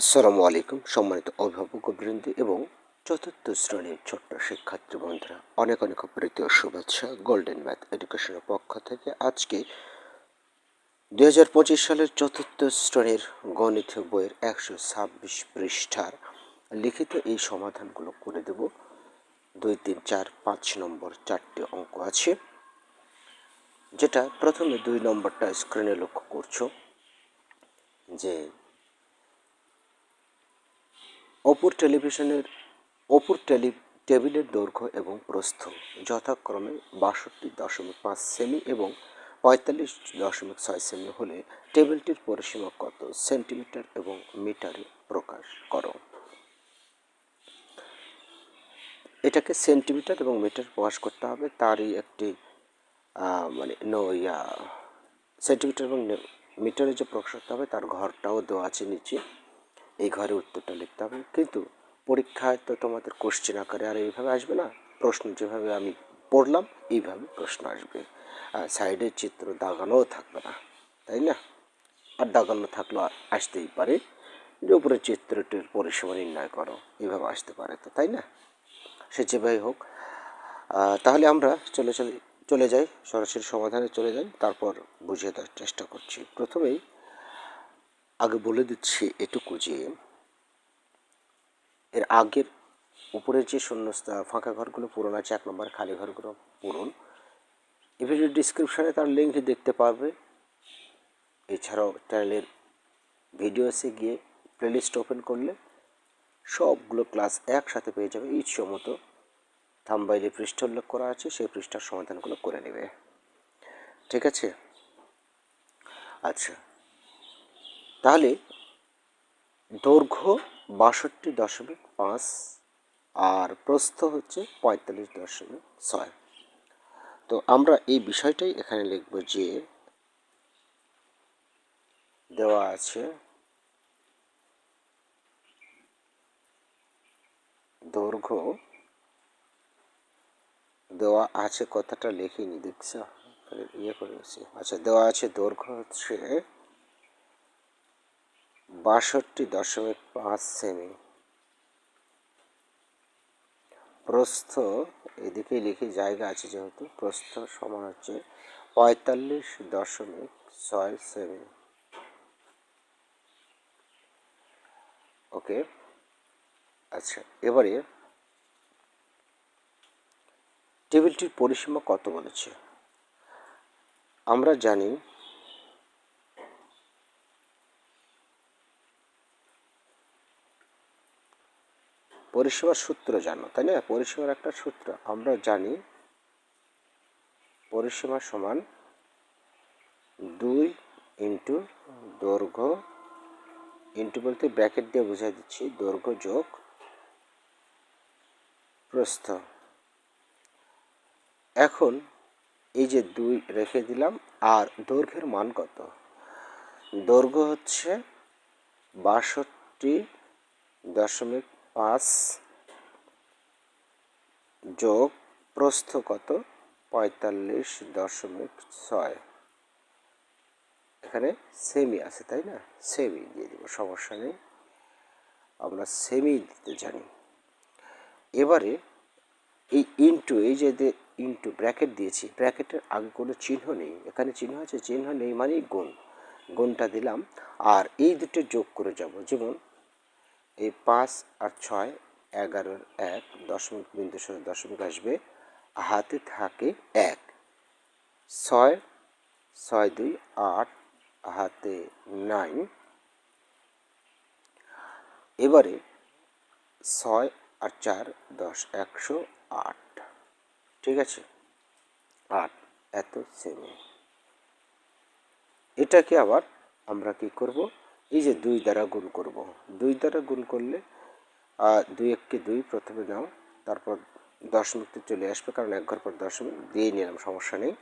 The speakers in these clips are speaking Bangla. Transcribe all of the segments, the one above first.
আসসালামু আলাইকুম, সম্মানিত অভিভাবক বৃন্দ এবং চতুর্থ শ্রেণির ছোট্ট শিক্ষার্থী বন্ধুরা, অনেক অনেক প্রীতি শুভেচ্ছা গোল্ডেন ম্যাথ এডুকেশনের পক্ষ থেকে আজকে দু হাজার পঁচিশ সালের চতুর্থ শ্রেণির গণিত বইয়ের একশো ছাব্বিশ পৃষ্ঠার লিখিত এই সমাধানগুলো করে দেব। দুই, তিন, চার, পাঁচ নম্বর চারটি অঙ্ক আছে, যেটা প্রথমে দুই নম্বরটা স্ক্রিনে লক্ষ্য করছ, যে অপর টেলিভিশনের, অপর টেলি, টেবিলের দৈর্ঘ্য এবং প্রস্থ যথাক্রমে বাষট্টি দশমিক পাঁচ সেমি এবং পঁয়তাল্লিশ দশমিক ছয় সেমি হলে টেবিলটির পরিসীমা কত সেন্টিমিটার এবং মিটারে প্রকাশ করো। এটাকে সেন্টিমিটার এবং মিটার প্রকাশ করতে হবে। তারই একটি মানে ইয়া, সেন্টিমিটার এবং মিটারে যে প্রকাশ করতে হবে, তার ঘরটাও দেওয়া আছে নিচে। এই ঘরে উত্তরটা লিখতে হবে। কিন্তু পরীক্ষায় তো তোমাদের কোশ্চেন আকারে আর এইভাবে আসবে না। প্রশ্ন যেভাবে আমি পড়লাম, এইভাবে প্রশ্ন আসবে। আর সাইডের চিত্র দাগানোও থাকবে না, তাই না? আর দাগানো থাকলেও আসতেই পারে। যে উপরে চিত্রটির পরিসীমা নির্ণয় করো, এইভাবে আসতে পারে তো, তাই না? সে যেভাবে হোক। তাহলে আমরা চলে চলে চলে যাই, সরাসরি সমাধানে চলে যাই, তারপর বুঝিয়ে দেওয়ার চেষ্টা করছি। প্রথমেই আগে বলে দিচ্ছি এটুকু যে, এর আগের উপরের যে শূন্য ফাঁকা ঘরগুলো পূরণ আছে, এক নম্বর খালি ঘরগুলো পূরণ এই ভিডিও ডিসক্রিপশানে তার লিঙ্ক দেখতে পারবে, এছাড়াও চ্যানেলের ভিডিওসে গিয়ে প্লেলিস্ট ওপেন করলে সবগুলো ক্লাস একসাথে পেয়ে যাবে। ইচ্ছে মতো থাম্বাইলে পৃষ্ঠ উল্লেখ করা আছে, সেই পৃষ্ঠার সমাধানগুলো করে নেবে। ঠিক আছে? আচ্ছা। তাহলে দৈর্ঘ্য বাষট্টি দশমিক পাঁচ আর প্রস্থ হচ্ছে পঁয়তাল্লিশ দশমিক ছয়। তো আমরা এই বিষয়টাই এখানে লিখব যে দেওয়া আছে দৈর্ঘ্য দেওয়া আছে কথাটা লিখিনি, দেখছ? ইয়ে করে আচ্ছা দেওয়া আছে দৈর্ঘ্য হচ্ছে বাষট্টি দশমিক পাঁচ সেমি। প্রস্থ, এদিকে লিখে জায়গা আছে যেহেতু, প্রস্থ সমান হচ্ছে পঁয়তাল্লিশ দশমিক ছয় সেমি। ওকে আচ্ছা এবারে টেবিলটির পরিসীমা কত বলেছে? আমরা জানি পরিষেবার সূত্র জানো, তাই না? পরিষেবার একটা সূত্র, আমরা জানি পরিসীমা সমান দুই ইন্টু দৈর্ঘ্য, ইন্টু বলতে ব্র্যাকেট দিয়ে বুঝাই দিচ্ছি, দৈর্ঘ্য যোগ প্রস্থ। এখন এই যে দুই রেখে দিলাম, আর দৈর্ঘ্যের মান কত? দৈর্ঘ্য হচ্ছে বাষট্টি দশমিক পাঁচ যোগ প্রস্থ কত? পঁয়তাল্লিশ দশমিক ছয়। এখানে সেমি আছে, তাই না? সেমি দিয়ে দেবো, সমস্যা নেই। আমরা সেমি দিতে জানি। এবারে এই ইন্টু এই যে ইন্টু ব্র্যাকেট দিয়েছি ব্র্যাকেটের আগে কোনো চিহ্ন নেই। এখানে চিহ্ন আছে, চিহ্ন নেই মানেই গুণ। গুণটা দিলাম। আর এই দুটো যোগ করে যাব। যেমন এই পাঁচ আর ছয় এগারোর এক দশমিক বিন্দু সহ দশমিক আসবে। হাতে থাকে এক। ছয় ছয় দুই আট, হাতে নাইন। এবারে ছয় আর চার দশ একশো আট। ঠিক আছে? আট, এত সেমি এটাকে আবার আমরা কি করব? এই যে দুই দ্বারা গুণ করব। দুই দ্বারা গুণ করলে দুই এককে দুই প্রথমে নাও, তারপর দশমিকতে চলে আসবে, কারণ এক ঘর পর দশমিক দিয়ে নিলাম, সমস্যা নেই।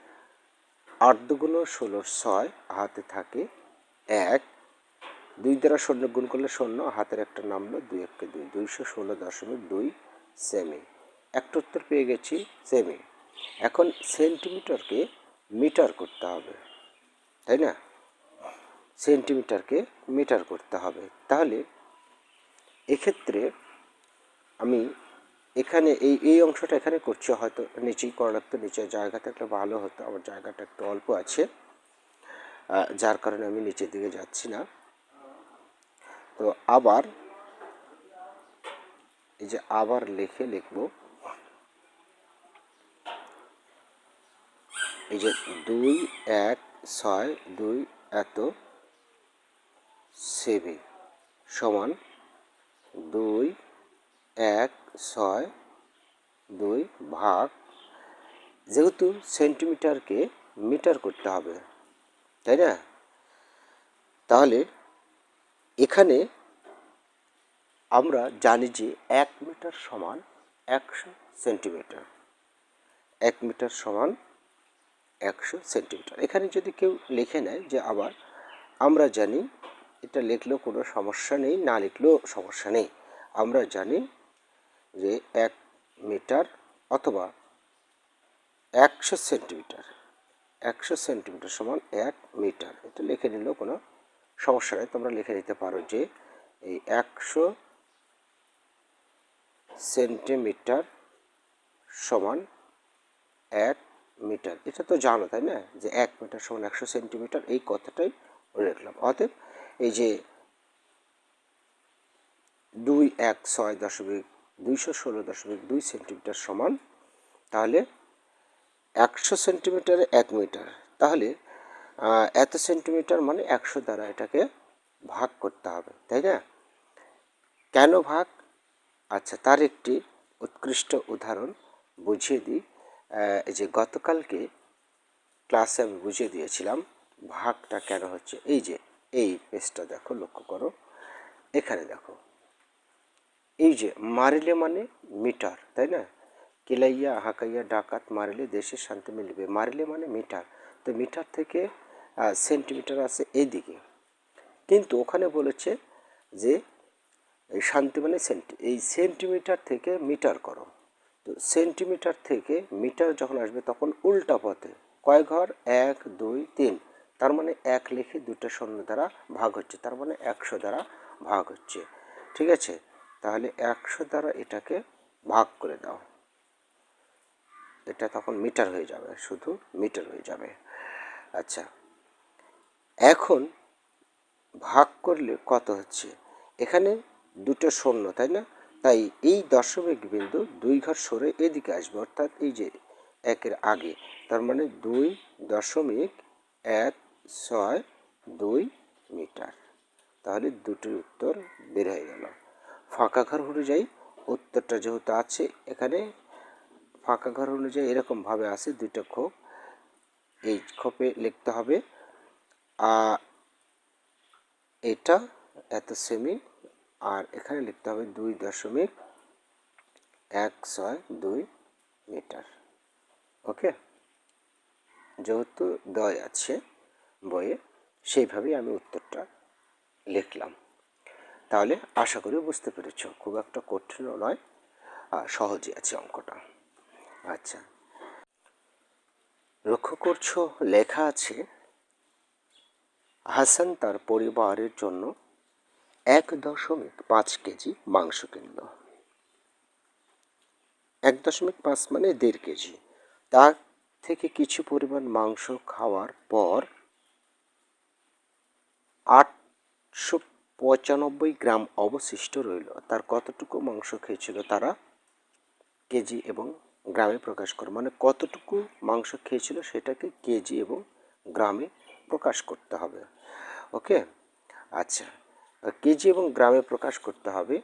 আট দুগুণ ষোলোর ছয়, হাতে থাকে এক। দুই দ্বারা শূন্য গুণ করলে শূন্য, হাতের একটা নামলো, দুই এককে দুই, দুইশো ষোলো দশমিক দুই সেমি। একটা উত্তর পেয়ে গেছি, সেমি। এখন সেন্টিমিটারকে মিটার করতে হবে, তাই না? সেন্টিমিটারকে মিটার করতে হবে। তাহলে এক্ষেত্রে আমি এখানে এই এই অংশটা এখানে করছি, হয়তো নিচেই করা লাগতো নিচের জায়গা থাকলে ভালো হতো, আমার জায়গাটা একটু অল্প আছে। যার কারণে আমি নিচের দিকে যাচ্ছি না। তো আবার এই যে আবার লিখে লিখব, এই যে দুই এক ছয় দুই এত সেভি সমান দুই, এক, ছয়, দুই ভাগ। যেহেতু সেন্টিমিটারকে মিটার করতে হবে, তাই না? তাহলে এখানে আমরা জানি যে এক মিটার সমান একশো সেন্টিমিটার। এক মিটার সমান একশো সেন্টিমিটার। এখানে যদি কেউ লিখে নেয় যে আবার আমরা জানি এটা লিখলেও কোনো সমস্যা নেই, না লিখলেও সমস্যা নেই। আমরা জানি যে এক মিটার অথবা একশো সেন্টিমিটার একশো সেন্টিমিটার সমান এক মিটার, এটা লিখে নিলেও কোনো সমস্যা নেই। তোমরা লিখে নিতে পারো যে এই একশো সেন্টিমিটার সমান এক মিটার। এটা তো জানো, তাই না? যে এক মিটার সমান একশো সেন্টিমিটার, এই কথাটাই লিখলাম অতএব এই যে দুই এক ছয় দশমিক দুইশো ষোলো দশমিক দুই সেন্টিমিটার সমান, তাহলে একশো সেন্টিমিটারে এক মিটার। তাহলে এত সেন্টিমিটার মানে একশো দ্বারা এটাকে ভাগ করতে হবে, তাই না? কেন ভাগ? আচ্ছা তার একটি উৎকৃষ্ট উদাহরণ বুঝিয়ে দিই। যে গতকালকে ক্লাসে আমি বুঝিয়ে দিয়েছিলাম ভাগটা কেন হচ্ছে। এই যে এই পেজটা দেখো, লক্ষ্য করো। এখানে দেখো, এই যে মারিলে মানে মিটার, তাই না? কিলাইয়া, হাকাইয়া, ডাকাত মারিলে দেশে শান্তি মিলবে। মারিলে মানে মিটার। তো মিটার থেকে সেন্টিমিটার আছে এইদিকে। কিন্তু ওখানে বলেছে যে, এই শান্তি মানে সেন্টি, এই সেন্টিমিটার থেকে মিটার করো। তো সেন্টিমিটার থেকে মিটার যখন আসবে তখন উল্টা পথে, কয় ঘর? এক, দুই, তিন। তার মানে এক লিখে দুটো শূন্য দ্বারা ভাগ হচ্ছে, তার মানে একশো দ্বারা ভাগ হচ্ছে। ঠিক আছে? তাহলে একশো দ্বারা এটাকে ভাগ করে দাও। এটা তখন মিটার হয়ে যাবে, শুধু মিটার হয়ে যাবে। আচ্ছা এখন ভাগ করলে কত হচ্ছে? এখানে দুটো শূন্য, তাই না? তাই এই দশমিক বিন্দু দুই ঘর সরে এদিকে আসবে, অর্থাৎ এই যে একের আগে, তার মানে দুই দশমিক এক ছয় দুই মিটার। তাহলে দুটির উত্তর বের হয়ে গেল। ফাঁকা ঘর অনুযায়ী উত্তরটা যেহেতু আছে, এখানে ফাঁকা ঘর অনুযায়ী এরকমভাবে আছে, দুইটা খোপ। এই খোপে লিখতে হবে এটা এত সেমি, আর এখানে লিখতে হবে দুই দশমিক এক ছয় দুই মিটার। ওকে? যেহেতু দয় আছে বইয়ে সেইভাবেই আমি উত্তরটা লিখলাম। তাহলে আশা করি বুঝতে পেরেছ, খুব একটা কঠিনও নয়, আর সহজই আছে অঙ্কটা। আচ্ছা। লক্ষ্য করছ, লেখা আছে, হাসান তার পরিবারের জন্য এক দশমিক পাঁচ কেজি মাংস কিনল। এক দশমিক পাঁচ মানে দেড় কেজি। তার থেকে কিছু পরিমাণ মাংস খাওয়ার পর আটশো পঁচানব্বই গ্রাম অবশিষ্ট রইল। তার কতটুকু মাংস খেয়েছিল তারা? কেজি এবং গ্রামে প্রকাশ করে মানে কতটুকু মাংস খেয়েছিল সেটাকে কেজি এবং গ্রামে প্রকাশ করতে হবে। ওকে? আচ্ছা কেজি এবং গ্রামে প্রকাশ করতে হবে।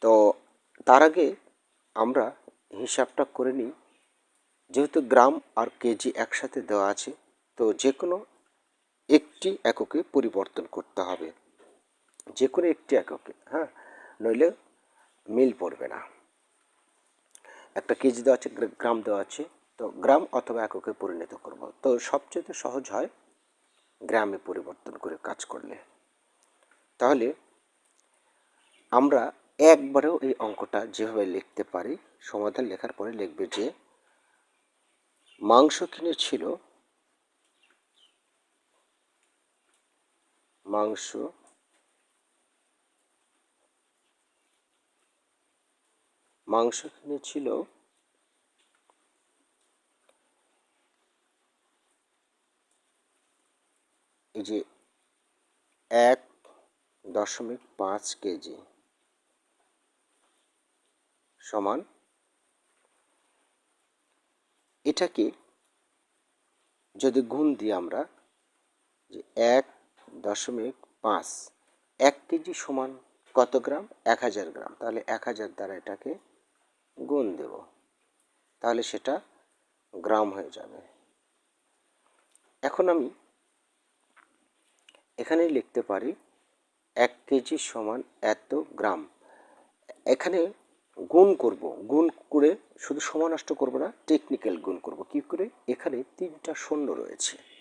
তো তার আগে আমরা হিসাবটা করে নিই। যেহেতু গ্রাম আর কেজি একসাথে দেওয়া আছে, তো যে কোনো একটি এককে পরিবর্তন করতে হবে। যে কোনো একটি এককে হ্যাঁ? নইলে মিল পড়বে না। একটা কেজি দেওয়া আছে, গ্রা- গ্রাম দেওয়া আছে, তো গ্রাম অথবা এককে পরিণত করব। তো সবচেয়ে সহজ হয় গ্রামে পরিবর্তন করে কাজ করলে। তাহলে আমরা একবারেও এই অঙ্কটা যেভাবে লিখতে পারি, সমাধান লেখার পরে লিখবে যে, মাংস কিনেছিল মাংস। মাংস এখানে ছিল। এই যে এক দশমিক পাঁচ কেজি সমান। এটাকে যদি গুণ দিই আমরা, যে এক দশমিক পাঁচ। এক কেজি সমান কত গ্রাম? এক হাজার গ্রাম। তাহলে এক হাজার দ্বারা এটাকে গুণ দেব। তাহলে সেটা গ্রাম হয়ে যাবে। এখন আমি এখানে লিখতে পারি এক কেজি সমান এত গ্রাম। এখানে গুণ করব। গুণ করে শুধু সমান নষ্ট করব না টেকনিক্যাল গুণ করব। কি করে? এখানে তিনটা শূন্য রয়েছে।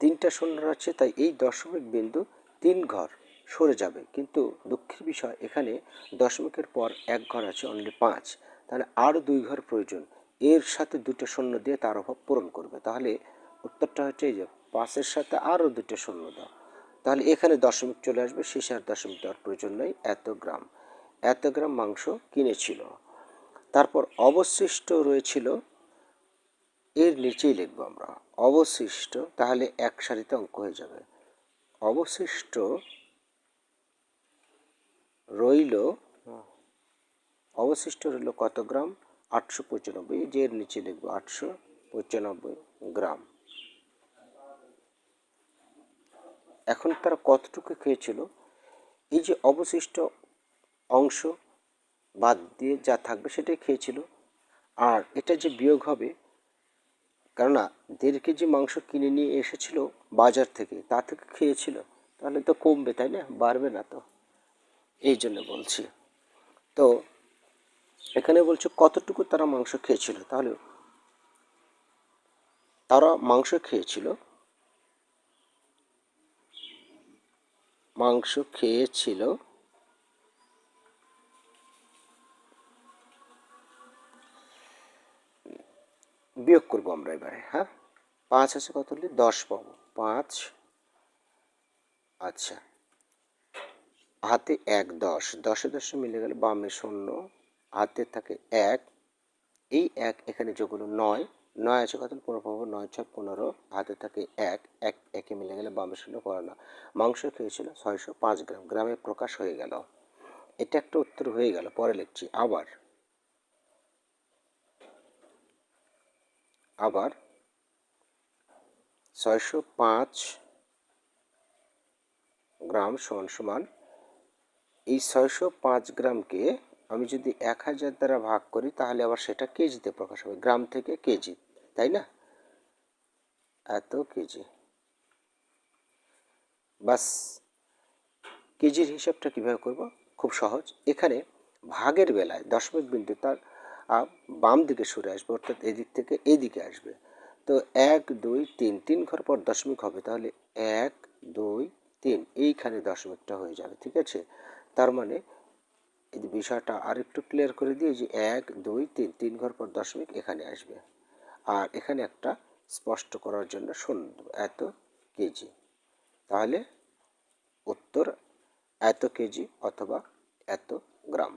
তিনটা শূন্য রয়েছে তাই এই দশমিক বিন্দু তিন ঘর সরে যাবে। কিন্তু দুঃখের বিষয়, এখানে দশমিকের পর এক ঘর আছে অনলি পাঁচ। তাহলে আরও দুই ঘর প্রয়োজন। এর সাথে দুটো শূন্য দিয়ে তার অভাব পূরণ করবে। তাহলে উত্তরটা হচ্ছে এই যে, পাঁচের সাথে আরও দুটো শূন্য দাও। তাহলে এখানে দশমিক চলে আসবে, শেষে আর দশমিক দেওয়ার প্রয়োজন নেই। এত গ্রাম। এত গ্রাম মাংস কিনেছিল। তারপর অবশিষ্ট রয়েছিল এর নিচেই লিখব আমরা। অবশিষ্ট, তাহলে এক সারিতে অঙ্ক হয়ে যাবে। অবশিষ্ট রইল অবশিষ্ট রইল কত গ্রাম? আটশো পঁচানব্বই। যে এর নিচে লিখব আটশো পঁচানব্বই গ্রাম। এখন তারা কতটুকু খেয়েছিল? এই যে অবশিষ্ট অংশ বাদ দিয়ে যা থাকবে সেটাই খেয়েছিল। আর এটা যে বিয়োগ হবে কেননা দেড় কেজি মাংস কিনে নিয়ে এসেছিল বাজার থেকে, তা থেকে খেয়েছিল। তাহলে তো কমবে, তাই না? বাড়বে না তো। এই জন্য বলছি। তো এখানে বলছে কতটুকু তারা মাংস খেয়েছিল? তাহলে তারা মাংস খেয়েছিল মাংস খেয়েছিল বিয়োগ করব আমরা এবারে হ্যাঁ? পাঁচ আছে কত হলে? দশ পাবো। পাঁচ। আচ্ছা। হাতে এক, দশ। দশে দশে মিলে গেলে বামে শূন্য। হাতে থাকে এক। এই এক এখানে যোগ হলো নয়। নয় আছে কত পনেরো পাবো। নয়, ছয়, পনেরো। হাতে থাকে এক। এক, একে মিলে গেলে বামে শূন্য করে না মাংস খেয়েছিল ছয়শো পাঁচ গ্রাম। গ্রামে প্রকাশ হয়ে গেল। এটা একটা উত্তর হয়ে গেল। পরে লিখছি। আবার আবার ছয়শো পাঁচ গ্রাম সমান সমান এই ছয়শো পাঁচ গ্রামকে আমি যদি এক হাজার দ্বারা ভাগ করি, তাহলে আবার সেটা কেজিতে প্রকাশ হবে। গ্রাম থেকে কেজি, তাই না? এত কেজি। বাস কেজির হিসাবটা কীভাবে করব? খুব সহজ। এখানে ভাগের বেলায় দশমিক বিন্দু তার বাম দিকে সরে আসবে, অর্থাৎ এদিক থেকে এদিকে আসবে। তো এক, দুই, তিন তিন ঘর পর দশমিক হবে, তাহলে এক, দুই, তিন, এইখানে দশমিকটা হয়ে যাবে, ঠিক আছে? তার মানে এই বিষয়টা আরেকটু ক্লিয়ার করে দিয়ে যে এক, দুই, তিন তিন ঘর পর দশমিক এখানে আসবে। আর এখানে একটা স্পষ্ট করার জন্য শূন্য এত কেজি তাহলে উত্তর এত কেজি অথবা এত গ্রাম।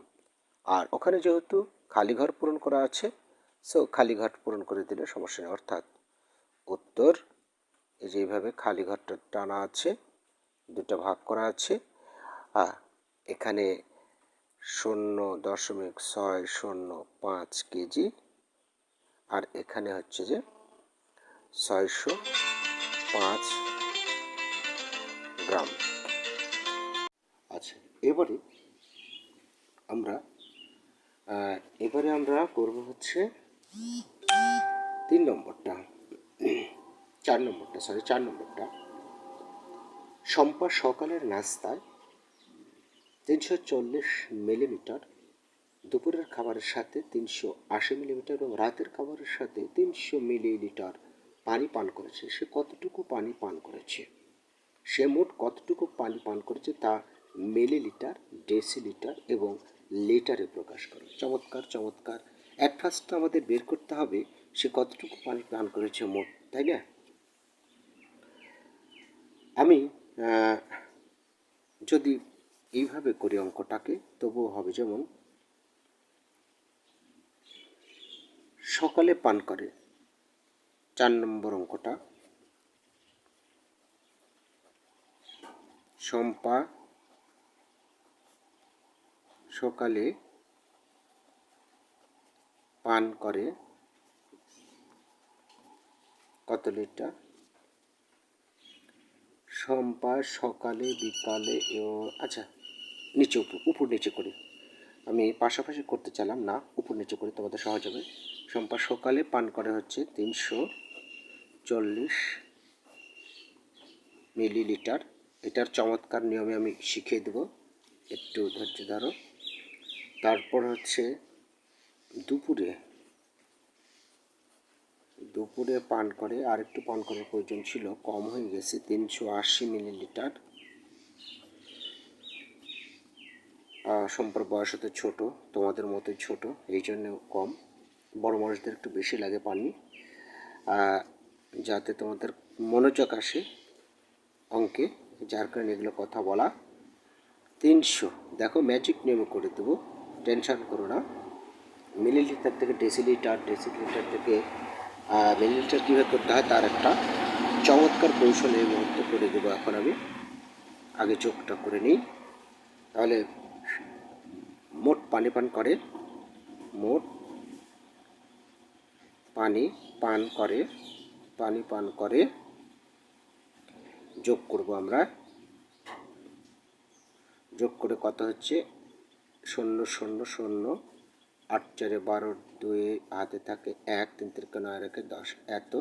আর ওখানে যেহেতু খালি ঘর পূরণ করা আছে। সো খালি ঘর পূরণ করে দিলে সমস্যা নেই। অর্থাৎ উত্তর, এই যে এইভাবে খালি ঘরটা টানা আছে দুটো ভাগ করা আছে। এখানে শূন্য দশমিক ছয় শূন্য পাঁচ কেজি, আর এখানে হচ্ছে যে ছয়শো পাঁচ গ্রাম। আচ্ছা এবারে আমরা এবারে আমরা করব হচ্ছে তিন নম্বরটা। চার নম্বরটা সরি চার নম্বরটা। সম্পা সকালের নাস্তায় তিনশো চল্লিশ মিলিমিটার, দুপুরের খাবারের সাথে তিনশো আশি মিলিমিটার এবং রাতের খাবারের সাথে তিনশো মিলিলিটার পানি পান করেছে। সে কতটুকু পানি পান করেছে? সে মোট কতটুকু পানি পান করেছে তা মিলিলিটার, ডেসিলিটার এবং লিটারে প্রকাশ করে। চমৎকার চমৎকার। অ্যাট ফার্স্ট আমাদের বের করতে হবে সে কতটুকু পানি পান করেছে মোট, তাই না? আমি যদি এইভাবে করি অঙ্কটাকে, তবুও হবে যেমন, সকালে পান করে, চার নম্বর অঙ্কটা, শম্পা সকালে পান করে কত লিটার? শম্পা সকালে, বিকালে আচ্ছা নিচে উপর উপর নিচে করে। আমি পাশাপাশি করতে চাইলাম না, উপর নিচে করে, তোমাদের সহজ হবে। শম্পা সকালে পান করে হচ্ছে তিনশো চল্লিশ মিলিলিটার। এটার চমৎকার নিয়মে আমি শিখিয়ে দেবো। একটু ধৈর্য ধরো। তারপর হচ্ছে দুপুরে দুপুরে পান করে আর একটু পান করার প্রয়োজন ছিল, কম হয়ে গেছে, তিনশো আশি মিলিলিটার। সম্পর্ক বয়স হতে ছোট, তোমাদের মতোই ছোট, এই জন্য কম। বড় মানুষদের একটু বেশি লাগে পানি। যাতে তোমাদের মনোযোগ আসে অঙ্কে, যার কারণে এগুলো কথা বলা। তিনশো, দেখো ম্যাজিক নিয়মে করে দেবো। টেনশন করো না। মিলিলিটার থেকে ডেসিলিটার ডেসিলিটার থেকে মিলিলিটার কীভাবে করতে হয় তার একটা চমৎকার কৌশল এই মুহূর্তে করে দেবো এখন আমি। আগে চোখটা করে নিই। তাহলে মোট পানি পান করে। মোট পানি পান করে, পানি পান করে, যোগ করব আমরা। যোগ করে কত হচ্ছে? শূন্য শূন্য শূন্য, আট, চারে বারো দুই হাতে থাকে এক, তিন তিরিকে নয় রেখে দশ, এত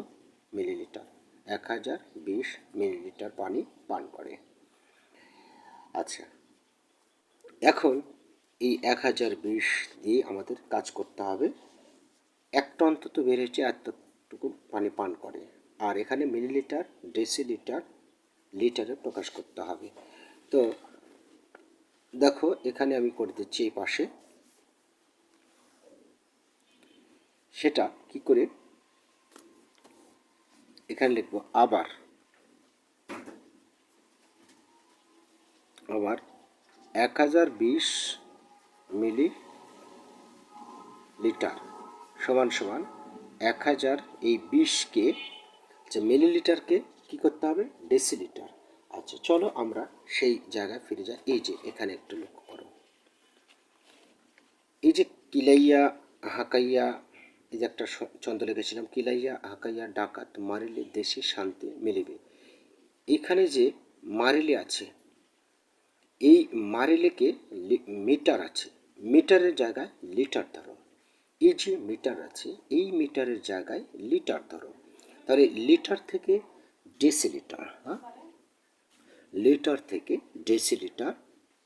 মিলিলিটার। এক হাজার বিশ মিলিলিটার পানি পান করে। আচ্ছা এখন এই এক হাজার বিশ দিয়ে আমাদের কাজ করতে হবে। একটা অন্তত বেড়েছে এতটুকু পানি পান করে। আর এখানে মিলিলিটার, ডেসিলিটার, লিটারে প্রকাশ করতে হবে। তো দেখো, এখানে আমি করে দিচ্ছি এই পাশে। সেটা কি করে? এখানে লিখব, আবার। আবার এক হাজার বিশ মিলি লিটার সমান সমান এক হাজার এই বিশকে যে মিলিলিটারকে কি করতে হবে? ডেসিলিটার। আচ্ছা চলো আমরা সেই জায়গায় ফিরে যাই। এই যে, এখানে একটু লক্ষ্য করো। এই যে কিলাইয়া হাকাইয়া এই যে একটা ছন্দ লিখেছিলাম, কিলাইয়া হাকাইয়া ডাকাত, মারিলে দেশে শান্তি মিলিবে। এখানে যে মারিলে আছে, এই মারিলেকে মিটার আছে। মিটারের জায়গায় লিটার ধরো। এই যে মিটার আছে, এই মিটারের জায়গায় লিটার ধরো। তাহলে লিটার থেকে ডেসিলিটার হ্যাঁ? লিটার থেকে ডেসিলিটার,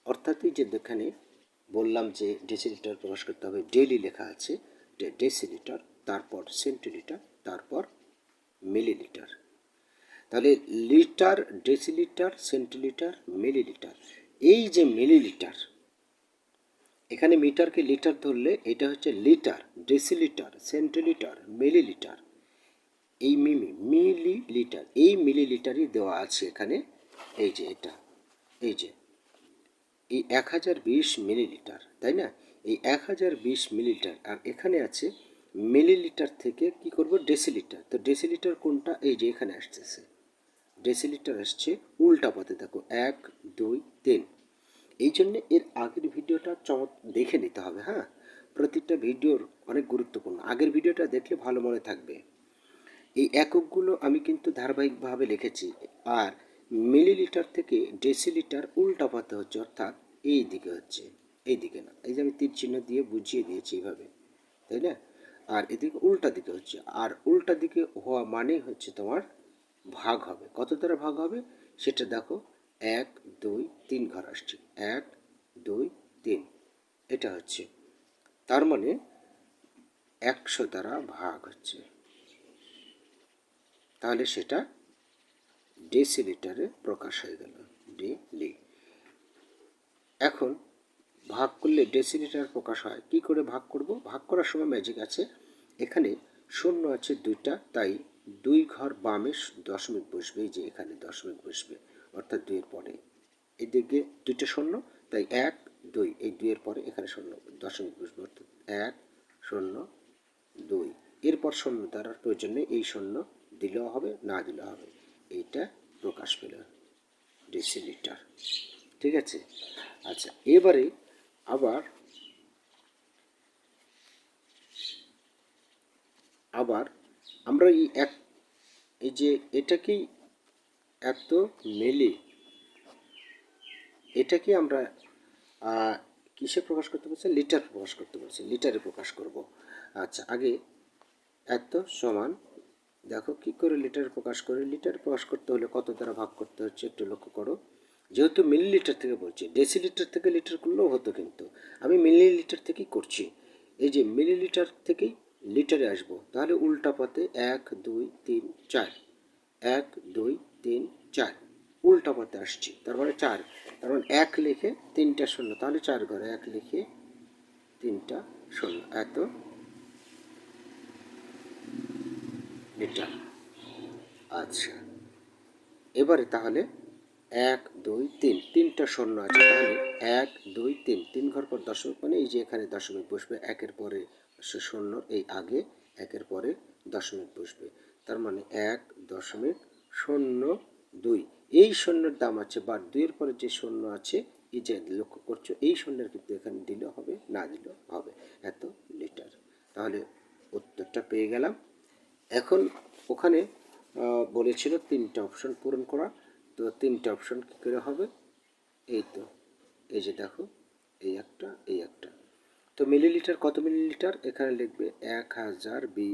অর্থাৎ যে এখানে বললাম যে ডেসিলিটার প্রকাশ করতে হবে ডেলি লেখা আছে ডেসিলিটার, তারপর সেন্টিলিটার, তারপর মিলিলিটার। তাহলে লিটার, ডেসিলিটার, সেন্টিলিটার, মিলিলিটার, এই যে মিলিলিটার, এখানে মিটারকে লিটার ধরলে এটা হচ্ছে লিটার, ডেসিলিটার, সেন্টিলিটার, মিলিলিটার, এই মিমি, মিলিলিটার, এই মিলিলিটারই দেওয়া আছে এখানে। এই যে এটা, এই যে। এই এক হাজার বিশ মিলিলিটার, তাই না? এই এক হাজার বিশ মিলিলিটার, আর এখানে আছে মিলিলিটার থেকে কি করব? ডেসিলিটার। তো ডেসিলিটার কোনটা? এই যে এখানে আসতেছে। ডেসিলিটার আসছে উল্টা পথে, দেখো, এক, দুই, তিন। এই জন্যে এর আগের ভিডিওটা চমৎ, দেখে নিতে হবে হ্যাঁ? প্রতিটা ভিডিওর অনেক গুরুত্বপূর্ণ। আগের ভিডিওটা দেখলে ভালো মনে থাকবে। এই এককগুলো আমি কিন্তু ধারাবাহিকভাবে লিখেছি। আর মিলিলিটার থেকে ডেসিলিটার উল্টা পাতে হচ্ছে, অর্থাৎ এই দিকে হচ্ছে, এই দিকে না। এই যে আমি তীর চিহ্ন দিয়ে বুঝিয়ে দিয়েছি এইভাবে, তাই না? আর এদিকে উল্টা দিকে হচ্ছে, আর উল্টা দিকে হওয়া মানেই হচ্ছে তোমার ভাগ হবে। কত দ্বারা ভাগ হবে? সেটা দেখো, এক, দুই, তিন ঘর আসছে। এক, দুই, তিন। এটা হচ্ছে, তার মানে একশো দ্বারা ভাগ হচ্ছে। তাহলে সেটা ডেসিলিটারে প্রকাশ হয়ে গেল। ডেলি। এখন ভাগ করলে ডেসিলিটার প্রকাশ হয়। কি করে ভাগ করব? ভাগ করার সময় ম্যাজিক আছে। এখানে শূন্য আছে দুইটা, তাই দুই ঘর বামে দশমিক বসবে যে এখানে দশমিক বসবে, অর্থাৎ দুইয়ের পরে। এদিকে দুইটা শূন্য, তাই এক, দুই, এই দুইয়ের পরে এখানে শূন্য, দশমিক বসবে, অর্থাৎ এক, শূন্য, দুই। এরপর শূন্য দেওয়ার প্রয়োজনে এই শূন্য দিলেও হবে, না দিলেও হবে। এইটা প্রকাশ পেল ডেসিলিটার। ঠিক আছে? আচ্ছা এবারে আবার আবার আমরা এই এক এই যে এটাকেই এত মেলে, এটাকে আমরা কিসে প্রকাশ করতে পারছি লিটার প্রকাশ করতে পারছি লিটারে প্রকাশ করব। আচ্ছা আগে এত সমান দেখো, কি করে লিটার প্রকাশ করে? লিটার প্রকাশ করতে হলে কত দ্বারা ভাগ করতে হচ্ছে একটু লক্ষ্য করো। যেহেতু মিলিলিটার থেকে বলছি ডেসিলিটার থেকে লিটার করলেও হতো কিন্তু। আমি মিলিলিটার থেকেই করছি। এই যে মিলিলিটার থেকেই লিটারে আসব, তাহলে উল্টা পথে এক, দুই, তিন, চার। এক, দুই, তিন, চার। উল্টা পথে আসছি, তার মানে চার। তার মানে এক লিখে তিনটা শূন্য, তাহলে চার ঘরে এক লিখে তিনটা শূন্য। এত লিটার আচ্ছা। এবারে তাহলে এক, দুই, তিন, তিনটা শূন্য আছে। তাহলে এক, দুই, তিন তিন ঘর পর দশমিক মানে এই যে এখানে দশমিক বসবে, একের পরে সে শূন্য এই আগে, একের পরে দশমিক বসবে। তার মানে এক দশমিক শূন্য দুই। এই শূন্যের দাম আছে বা দুইয়ের পরে যে শূন্য আছে, এই যে লক্ষ্য করছ, এই শূন্যের কিন্তু এখানে দিলেও হবে, না দিলেও হবে। এত লিটার। তাহলে উত্তরটা পেয়ে গেলাম। এখন ওখানে বলেছিল তিনটা অপশন পূরণ করা। তো তিনটা অপশন কী করে হবে? এই তো এই যে দেখো এই একটা এই একটা। তো মিলিলিটার কত মিলিলিটার এখানে লিখবে এক হাজার বি।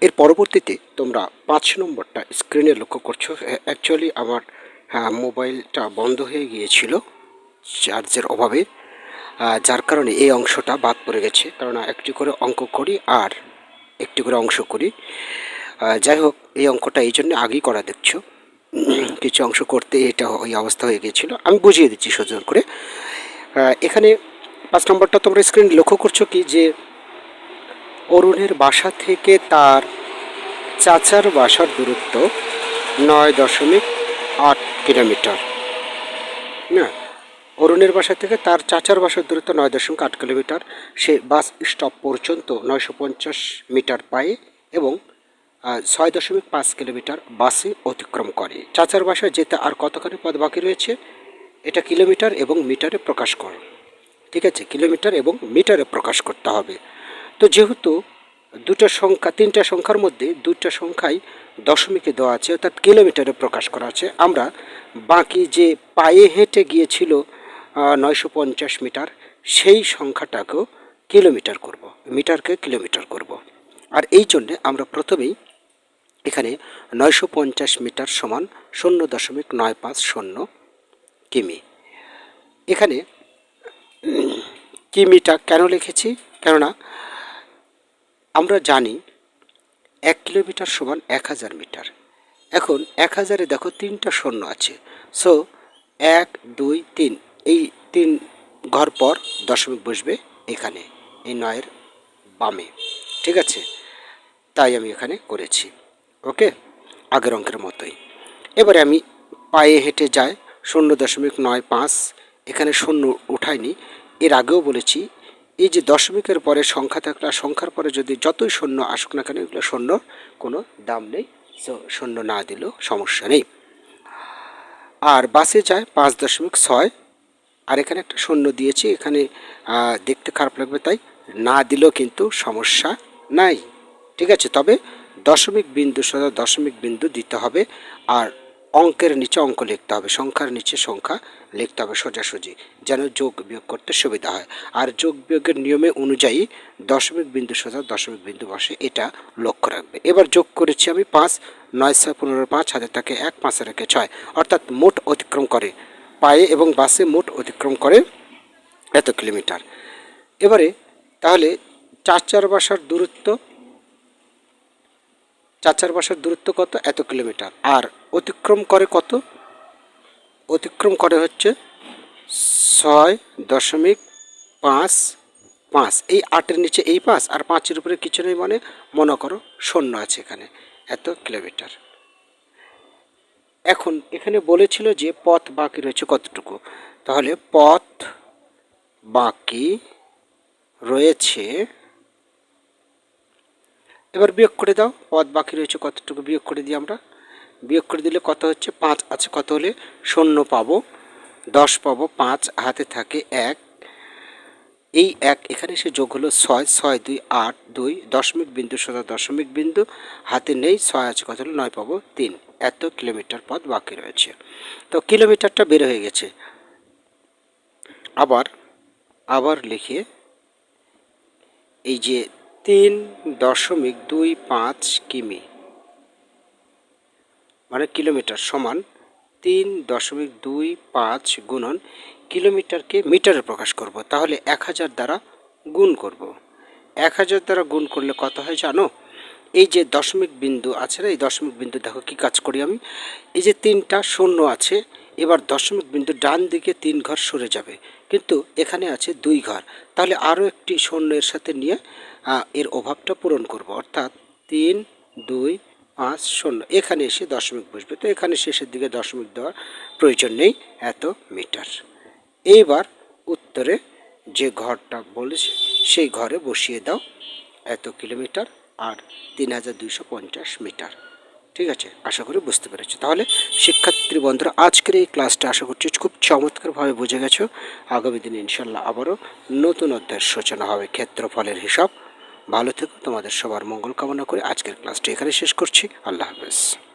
এর পরবর্তীতে তোমরা পাঁচ নম্বরটা স্ক্রিনে লক্ষ্য করছ। অ্যাকচুয়ালি আমার হ্যাঁ, মোবাইলটা বন্ধ হয়ে গিয়েছিল চার্জের অভাবে। যার কারণে এই অংশটা বাদ পড়ে গেছে। কারণ একটি করে অঙ্ক করি আর একটি করে অংশ করি। যাই হোক, এই অঙ্কটা এই জন্য আগেই করা দেখছ। কিছু অংশ করতে এটা ওই অবস্থা হয়ে গিয়েছিল। আমি বুঝিয়ে দিচ্ছি সজোর করে। এখানে পাঁচ নম্বরটা তোমরা স্ক্রিন লক্ষ্য করছ কি? যে অরুণের বাসা থেকে তার চাচার বাসার দূরত্ব নয় দশমিক আট কিলোমিটার। না? অরুণের বাসা থেকে তার চাচার বাসার দূরত্ব নয় দশমিক আট কিলোমিটার। সে বাস স্টপ পর্যন্ত নয়শো পঞ্চাশ মিটার পায়ে এবং ছয় দশমিক পাঁচ কিলোমিটার বাসে অতিক্রম করে। চাচার বাসায় যেতে আর কতখানি পথ বাকি রয়েছে, এটা কিলোমিটার এবং মিটারে প্রকাশ করে। ঠিক আছে, কিলোমিটার এবং মিটারে প্রকাশ করতে হবে। তো যেহেতু দুটো সংখ্যা, তিনটা সংখ্যার মধ্যে দুটো সংখ্যাই দশমিকে দেওয়া আছে, অর্থাৎ কিলোমিটারে প্রকাশ করা আছে, আমরা বাকি যে পায়ে হেঁটে গিয়েছিল নয়শো পঞ্চাশ মিটার, সেই সংখ্যাটাকেও কিলোমিটার করব, মিটারকে কিলোমিটার করব। আর এই জন্যে আমরা প্রথমেই এখানে নয়শো পঞ্চাশ মিটার সমান শূন্য দশমিক নয় পাঁচ শূন্য কিমি। এখানে কিমিটা কেন লিখেছি? কেননা আমরা জানি এক কিলোমিটার সমান এক হাজার মিটার। এখন এক হাজারে দেখো তিনটা শূন্য আছে। সো এক, দুই, তিন। এই তিন ঘর পর দশমিক বসবে এখানে, এই নয়ের বামে। ঠিক আছে? তাই আমি এখানে করেছি। ওকে? আগের অঙ্কের মতোই। এবারে আমি পায়ে হেঁটে যাই, শূন্য দশমিক নয় পাঁচ। এখানে শূন্য উঠাইনি। এর আগেও বলেছি, এই যে দশমিকের পরে সংখ্যা থাকলে সংখ্যার পরে যদি যতই শূন্য আসুক না কেন, এগুলো শূন্য, কোনো দাম নেই। সো, শূন্য না দিলেও সমস্যা নেই। আর বাসে যায় পাঁচ দশমিক ছয় আর এখানে একটা শূন্য দিয়েছি, এখানে দেখতে খারাপ লাগবে, তাই না দিলেও কিন্তু সমস্যা নাই। ঠিক আছে, তবে দশমিক বিন্দু সোজা দশমিক বিন্দু দিতে হবে, আর অঙ্কের নিচে অঙ্ক লিখতে হবে, সংখ্যার নিচে সংখ্যা লিখতে হবে সোজাসুজি, যেন যোগ বিয়োগ করতে সুবিধা হয়। আর যোগ বিয়োগের নিয়মে অনুযায়ী দশমিক বিন্দু সোজা দশমিক বিন্দু বসে, এটা লক্ষ্য রাখবে। এবার যোগ করেছি আমি পাঁচ, নয় ছয় পনেরো পাঁচ, হাতে থাকে এক, পাঁচে রেখে ছয়, অর্থাৎ মোট অতিক্রম করে পায়ে এবং বাসে মোট অতিক্রম করে এত কিলোমিটার। এবারে তাহলে চাচার বাসার দূরত্ব, চাচার বাসার দূরত্ব কত? এত কিলোমিটার। আর অতিক্রম করে কত? অতিক্রম করে হচ্ছে ছয় দশমিক পাঁচ পাঁচ। এই আটের নিচে এই পাঁচ আর পাঁচের উপরে কিছু নেই মানে মনে করো শূন্য আছে এখানে। এত কিলোমিটার। এখন এখানে বলেছিল যে পথ বাকি রয়েছে কতটুকু? তাহলে পথ বাকি রয়েছে, এবার বিয়োগ করে দাও। পথ বাকি রয়েছে কতটুকু বিয়োগ করে দিই আমরা? বিয়োগ করে দিলে কত হচ্ছে? পাঁচ আছে। কত হলে? শূন্য পাবো। দশ পাবো। পাঁচ হাতে থাকে এক। এই এক এখানে সে যোগ হলো ছয়। ছয়, দুই, আট, দুই, দশমিক বিন্দু, সোজা দশমিক বিন্দু। হাতে নেই, ছয় আছে। কত হলো? নয় পাবো। তিন। এত কিলোমিটার পথ বাকি রয়েছে। তো কিলোমিটারটা বের হয়ে গেছে। আবার আবার লিখে এই যে তিন দশমিক দুই পাঁচ কিমি মানে কিলোমিটার সমান তিন দশমিক দুই পাঁচ গুণন কিলোমিটারকে মিটারে প্রকাশ করব। তাহলে এক হাজার দ্বারা গুণ করব। এক হাজার দ্বারা গুণ করলে কত হয় জানো? এই যে দশমিক বিন্দু আছে না, এই দশমিক বিন্দু দেখো কি কাজ করি আমি। এই যে তিনটা শূন্য আছে, এবার দশমিক বিন্দু ডান দিকে তিন ঘর সরে যাবে। কিন্তু এখানে আছে দুই ঘর। তাহলে আরও একটি শূন্য এর সাথে নিয়ে এর অভাবটা পূরণ করব। অর্থাৎ তিন, দুই, পাঁচ, শূন্য। এখানে এসে দশমিক বসবে। তো এখানে শেষের দিকে দশমিক দেওয়ার প্রয়োজন নেই এত মিটার। এইবার উত্তরে যে ঘরটা বলেছে, সেই ঘরে বসিয়ে দাও এত কিলোমিটার। আর তিন হাজার দুইশো পঞ্চাশ মিটার। ঠিক আছে? আশা করি বুঝতে পেরেছি। তাহলে শিক্ষার্থী বন্ধুরা, আজকের এই ক্লাসটা আশা করছি খুব চমৎকারভাবে বুঝে গেছো। আগামী দিনে ইনশাল্লাহ আবারও নতুন অধ্যায়ের সূচনা হবে ক্ষেত্রফলের হিসাব। ভালো থেকো। তোমাদের সবার মঙ্গল কামনা করে আজকের ক্লাসটি এখানে শেষ করছি। আল্লাহ হাফেজ।